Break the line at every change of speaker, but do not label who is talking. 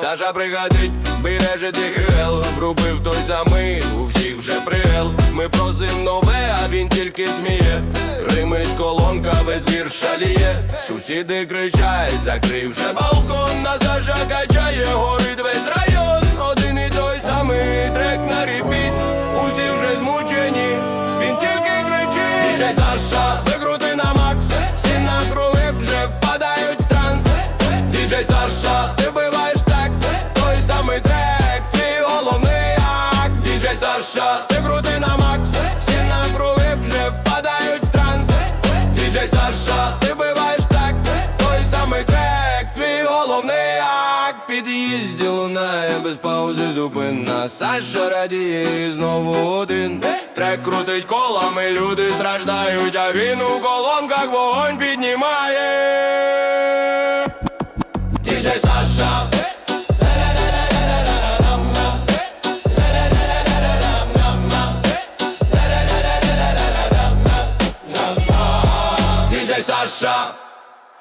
Саша пригадить, береже гел Врубив той замит, у всіх вже пригел Ми просим нове, а він тільки сміє. Римить колонка, весь двір шаліє. Сусіди кричать, закрив вже балкон На Саша качає, горить Діджей Саша, викрути на макс. Всі навкруги вже впадають в транс. Діджей Саша, ти биваєш так Той самий трек, твій головний акт. Діджей Саша, ти крути на макс. Всі навкруги вже впадають в транс. Діджей Саша, ти биваєш так Той самий трек, твій головний Під'їзді лунає без паузи зупинна. Саша радіє і знову один. Трек крутить колами, люди страждають, а він у колонках вогонь піднімає. Діджей Саша. Діджей Саша